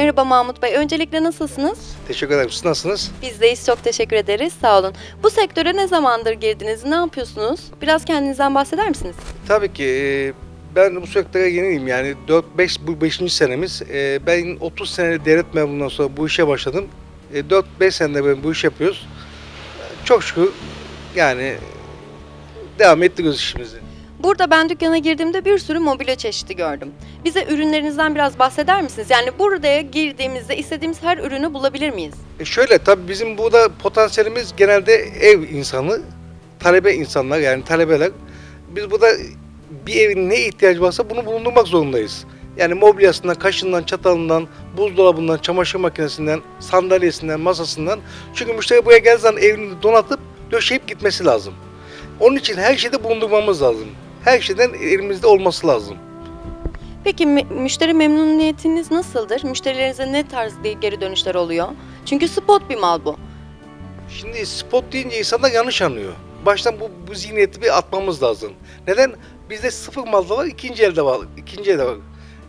Merhaba Mahmut Bey. Öncelikle nasılsınız? Teşekkür ederim. Siz nasılsınız? Bizdeyiz. Çok teşekkür ederiz. Sağ olun. Bu sektöre ne zamandır girdiniz? Ne yapıyorsunuz? Biraz kendinizden bahseder misiniz? Tabii ki e, ben bu sektöre yeniyim yani 4-5 bu 5. senemiz. E, Ben 30 sene devlet memurundan sonra bu işe başladım. E, 4-5 senedir ben bu iş yapıyoruz. E, Çok şükür yani devam ettiriyoruz işimizi. Burada ben dükkana girdiğimde bir sürü mobilya çeşidi gördüm. Bize ürünlerinizden biraz bahseder misiniz? Yani buraya girdiğimizde istediğimiz her ürünü bulabilir miyiz? E şöyle tabii bizim burada potansiyelimiz genelde ev insanı, talebe insanlar yani talebeler. Biz burada bir evin ne ihtiyacı varsa bunu bulundurmak zorundayız. Yani mobilyasından, kaşından, çatalından, buzdolabından, çamaşır makinesinden, sandalyesinden, masasından. Çünkü müşteri buraya geldiği zaman evini donatıp döşeyip gitmesi lazım. Onun için her şeyde bulundurmamız lazım. Her şeyden elimizde olması lazım. Peki mü- müşteri memnuniyetiniz nasıldır? Müşterilerinize ne tarz geri dönüşler oluyor? Çünkü spot bir mal bu. Şimdi spot deyince insanlar yanlış anlıyor. Baştan bu, bu zihniyeti bir atmamız lazım. Neden? Bizde sıfır malda var, ikinci elde var. ikinci elde var.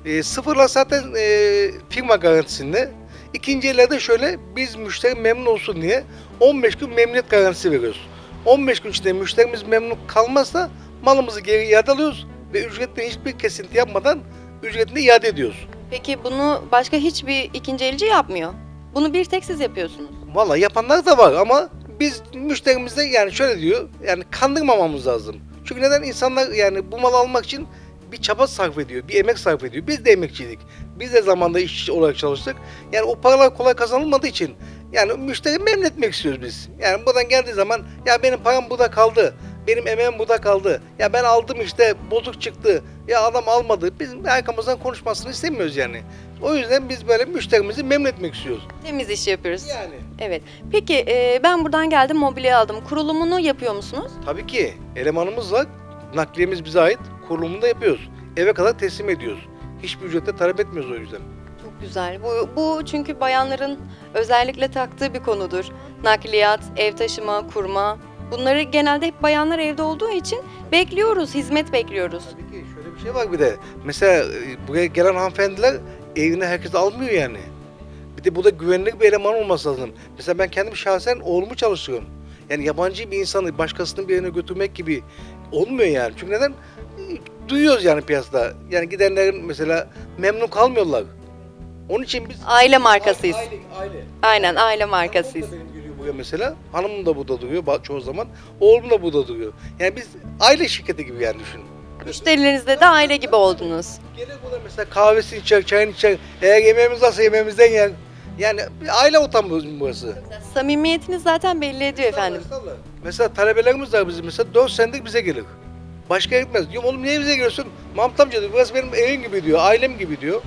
E, sıfırla zaten e, firma garantisinde. İkinci elde şöyle, biz müşteri memnun olsun diye 15 gün memnuniyet garantisi veriyoruz. 15 gün içinde müşterimiz memnun kalmazsa malımızı geri iade alıyoruz ve ücretten hiçbir kesinti yapmadan ücretini iade ediyoruz. Peki bunu başka hiçbir ikinci elci yapmıyor. Bunu bir tek siz yapıyorsunuz. Valla yapanlar da var ama biz müşterimizde yani şöyle diyor yani kandırmamamız lazım. Çünkü neden insanlar yani bu malı almak için bir çaba sarf ediyor, bir emek sarf ediyor. Biz de emekçiydik. Biz de zamanda işçi olarak çalıştık. Yani o paralar kolay kazanılmadığı için yani müşteri memnun etmek istiyoruz biz. Yani buradan geldiği zaman ya benim param burada kaldı. Benim emeğim burada kaldı. Ya ben aldım işte bozuk çıktı. Ya adam almadı. Bizim arkamızdan konuşmasını istemiyoruz yani. O yüzden biz böyle müşterimizi memnun etmek istiyoruz. Temiz iş yapıyoruz. Yani. Evet. Peki e, ben buradan geldim mobilya aldım. Kurulumunu yapıyor musunuz? Tabii ki elemanımız var. Nakliyemiz bize ait. Kurulumunu da yapıyoruz. Eve kadar teslim ediyoruz. Hiçbir ücrette talep etmiyoruz o yüzden. Çok güzel. Bu, bu çünkü bayanların özellikle taktığı bir konudur. Nakliyat, ev taşıma, kurma. Bunları genelde hep bayanlar evde olduğu için bekliyoruz, hizmet bekliyoruz. Tabii ki şöyle bir şey var bir de. Mesela e, buraya gelen hanımefendiler evine herkes almıyor yani. Bir de burada güvenilir bir eleman olması lazım. Mesela ben kendim şahsen oğlumu çalıştırıyorum. Yani yabancı bir insanı başkasının bir yerine götürmek gibi olmuyor yani. Çünkü neden? E, Duyuyoruz yani piyasada. Yani gidenlerin mesela memnun kalmıyorlar. Onun için biz... Aile markasıyız. Aile, aile. Aynen aile markasıyız. Benim buraya mesela. Hanımım da burada duruyor çoğu zaman. Oğlum da burada duruyor. Yani biz aile şirketi gibi yani düşün. Müşterilerinizle de aile gibi oldunuz. Gelir burada mesela kahvesini içer, çayını içer. Eğer yemeğimiz varsa yemeğimizden yer. Yani bir aile ortamı burası. Samimiyetiniz zaten belli ediyor efendim. Estağfurullah. Mesela talebelerimiz var bizim mesela 4 senedir bize gelir. Başka gitmez. Diyorum oğlum niye bize geliyorsun? Mahmut amca diyor burası benim evim gibi diyor, ailem gibi diyor.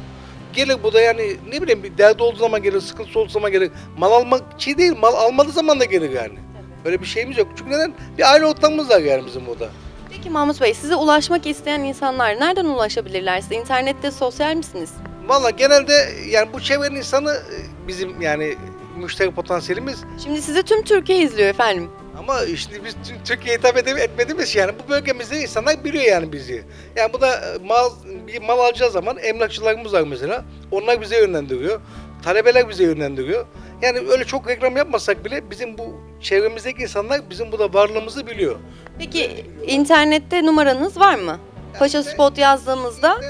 Gelir burada yani ne bileyim bir derdi olduğu zaman gelir, sıkıntısı olduğu zaman gelir. Mal almak şey değil, mal almadığı zaman da gelir yani. Öyle bir şeyimiz yok. Çünkü neden? Bir aile ortamımız var yani bizim burada. Peki Mahmut Bey, size ulaşmak isteyen insanlar nereden ulaşabilirler size? İnternette sosyal misiniz? Valla genelde yani bu çevrenin insanı bizim yani müşteri potansiyelimiz. Şimdi sizi tüm Türkiye izliyor efendim. Ama şimdi biz Türkiye'ye hitap etmediğimiz yani bu bölgemizde insanlar biliyor yani bizi. Yani bu da e, mal, bir mal alacağı zaman emlakçılarımız var mesela. Onlar bize yönlendiriyor. Talebeler bize yönlendiriyor. Yani öyle çok reklam yapmasak bile bizim bu çevremizdeki insanlar bizim burada varlığımızı biliyor. Peki internette numaranız var mı? Paşa Spot yazdığımızda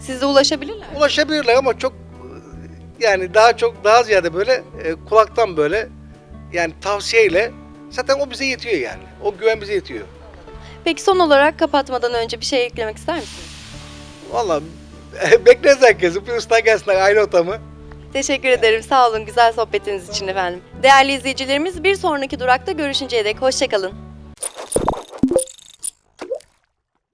size ulaşabilirler. Ulaşabilirler ama çok yani daha çok daha ziyade böyle e, kulaktan böyle yani tavsiyeyle zaten o bize yetiyor yani. O güven bize yetiyor. Peki son olarak kapatmadan önce bir şey eklemek ister misiniz? Vallahi bekleriz herkesi. Bir usta gelsinler aile ortamı. Teşekkür ederim. Sağ olun güzel sohbetiniz için efendim. Değerli izleyicilerimiz bir sonraki durakta görüşünceye dek hoşçakalın.